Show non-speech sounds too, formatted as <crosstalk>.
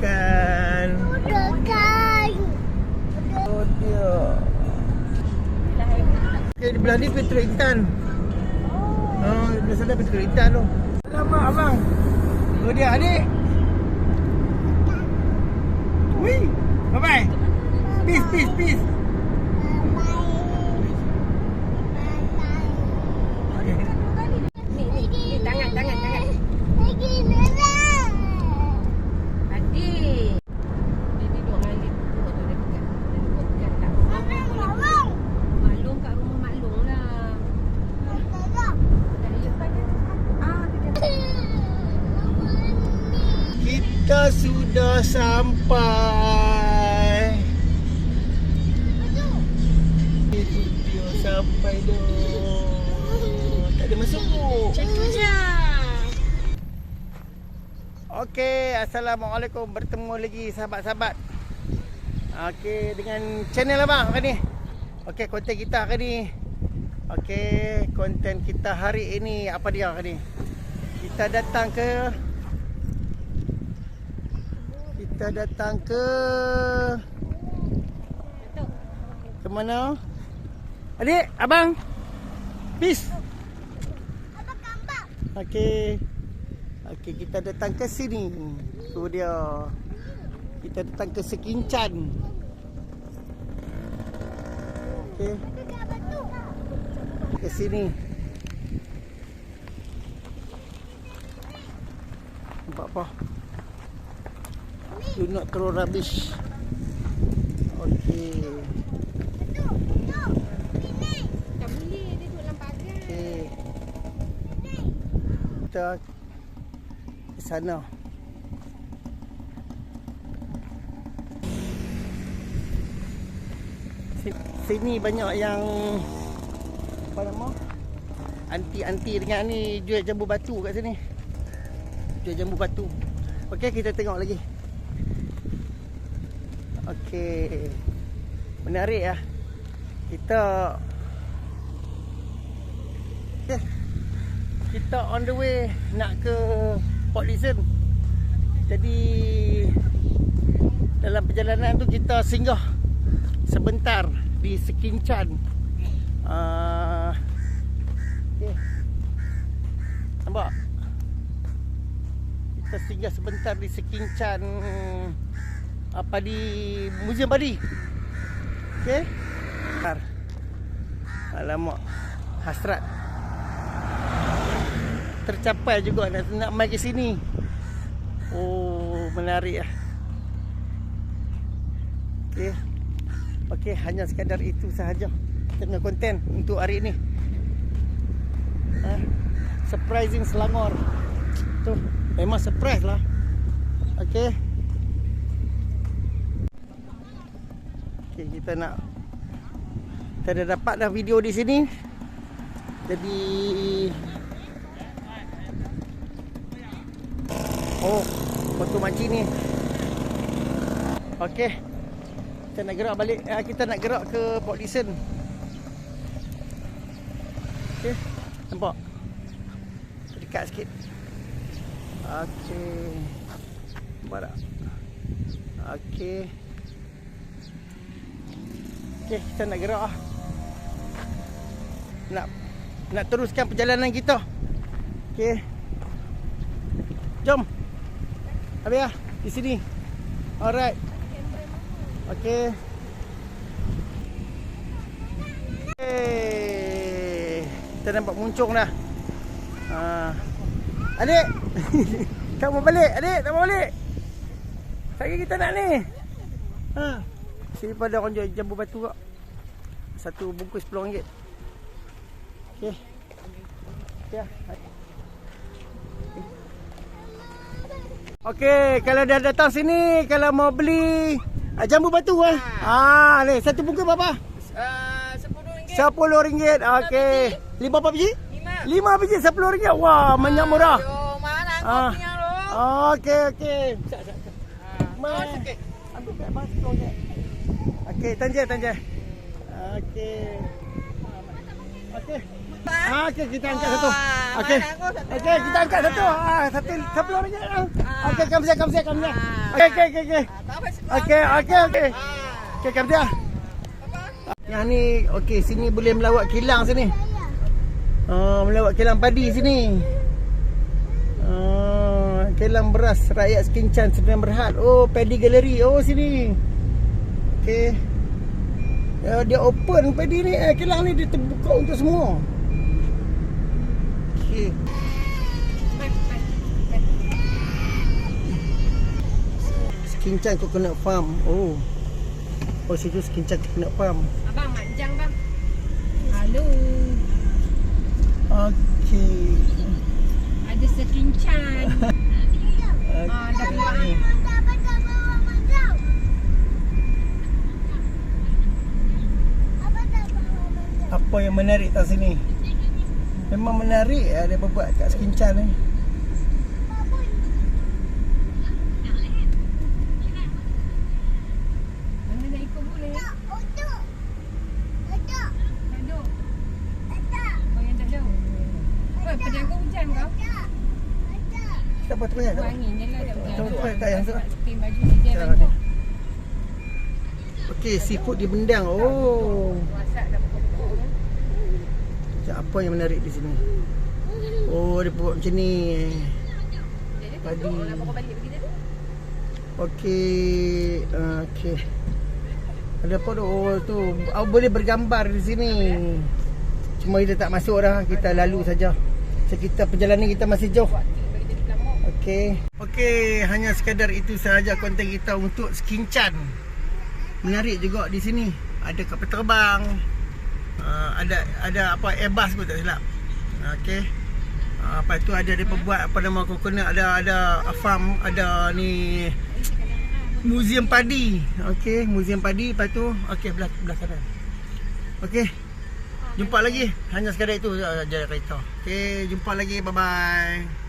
Kan. Oh dia. Okay, di belah ni Petrol Intan. Oh, di belah sana Petrol Intan tu. Alamak abang. Oh dia adik. Wih. Bye bye. Peace, peace, peace. Okay. Ni, ni, ni, tangan, tangan, tangan. Adik. Dia duduk dengan lip. Tengok tu dia pegang. Dia duduk pegang tak. Maklum kat rumah maklum lah. Dah lepas dia. Ah, dia dah. Kita sudah sampai. Itu dia sampai dah. Tak ada masuk. Macam je. Okey, Assalamualaikum. Bertemu lagi sahabat-sahabat. Okey, dengan channel abang hari ni. Okey, konten kita hari ni. Okey, konten kita hari ini apa dia hari ni? Kita datang ke Kita datang ke ke mana? Adik, abang. Peace. Okey. Okey, kita datang ke sini. Tu dia. Kita datang ke Sekincan. Okey. Ke sini. Nampak apa? Do not throw rubbish. Okey. Kita ke sana. Si- Sini banyak yang apa nama? Anti-anti dengan ni jual jambu batu kat sini. Jual jambu batu. Okey, kita tengok lagi. Okey. Menarik ya. Kita Okay. Kita on the way nak ke Port Dickson. Jadi dalam perjalanan tu kita singgah sebentar di Sekincan. Uh, okay. Nampak? Kita singgah sebentar di Sekincan apa di Museum Padi. Okey. Alamak. Hasrat tercapai juga nak, nak mai ke sini. Oh, menarik ah. Okey. Okey, hanya sekadar itu sahaja tengah konten untuk hari ini. Ha? Surprising Selangor. Tu, memang surprise lah. Okey. Okey, kita nak kita dah dapat dah video di sini. Jadi Oh, foto makcik ni. Okey. Kita nak gerak balik. Uh, kita nak gerak ke Port Dickson. Okey. Nampak? Dekat sikit. Okey. Tak? Okey. Okey, kita nak gerak ah. Nak nak teruskan perjalanan kita. Okey. Jom. Habis lah di sini. Alright. Okay. Hey. Kita nampak muncung dah. Ha. Adik. <laughs> tak mau balik. Adik, tak mau balik. Saya kita nak ni. Ha. Sini pada orang jual jambu batu kak. Satu bungkus RM10. Okay. Ya. Okey, kalau dah datang sini, kalau mau beli ah, jambu batu ah. Ah, ni satu bungkus berapa? Uh, RM10. RM10. Okey. Lima apa biji? Lima. Lima biji RM10. Wah, banyak murah. Aduh, mana Ah. kopi yang lu? Okey, okey. Sat, sat, sat. Ah, Ma. sikit. Ambil kat abang RM10. Okey, tanja, tanja. Okey. Okey. Ah, okey kita angkat satu. Okey. Okey, kita angkat satu. Ah, satu sepuluh ringgit. ah. Okey, kam saya, kam saya, kam saya. Okey, okey, okey, okey. Okey, okey, okey. Okey, kam saya. Yang ni, okey, sini boleh melawat kilang sini. Ah, melawat kilang padi sini. Ah, kilang beras rakyat Skincan Sdn Berhad. Oh, Paddy Gallery. Oh, sini. Okey. Ya, dia open padi ni. Eh, kilang ni dia terbuka untuk semua. Okey. Skincan Coconut Farm. Oh. Oh, situ Skincan Coconut Farm. Abang, manjang bang. Halo. Okey. Ada sekincan. Ah, dah keluar. Okey. Apa yang menarik kat sini? Memang menarik eh, ada buat kat Skincan ni. Tak apa tak? angin je lah tak yang tu. Baju. Okey, seafood di Bendang. Oh. Masak dah pokok Macam apa yang menarik di sini? Oh, dia buat macam ni. Jadi Padi. Okey, uh, okey. Ada apa tu? Oh, tu. Oh, boleh bergambar di sini. Cuma kita tak masuk dah. Kita lalu saja. Sekitar perjalanan kita masih jauh. Okey. Okey, hanya sekadar itu sahaja konten kita untuk Skincan. Menarik juga di sini. Ada kapal terbang. Uh, ada ada apa Airbus pun tak silap. Okey. Uh, lepas tu ada dia buat apa nama coconut ada ada farm ada ni muzium padi. Okey, muzium padi lepas tu okey belah belah kanan. Okey. Jumpa lagi. Hanya sekadar itu sahaja kereta. Okey, jumpa lagi. Bye bye.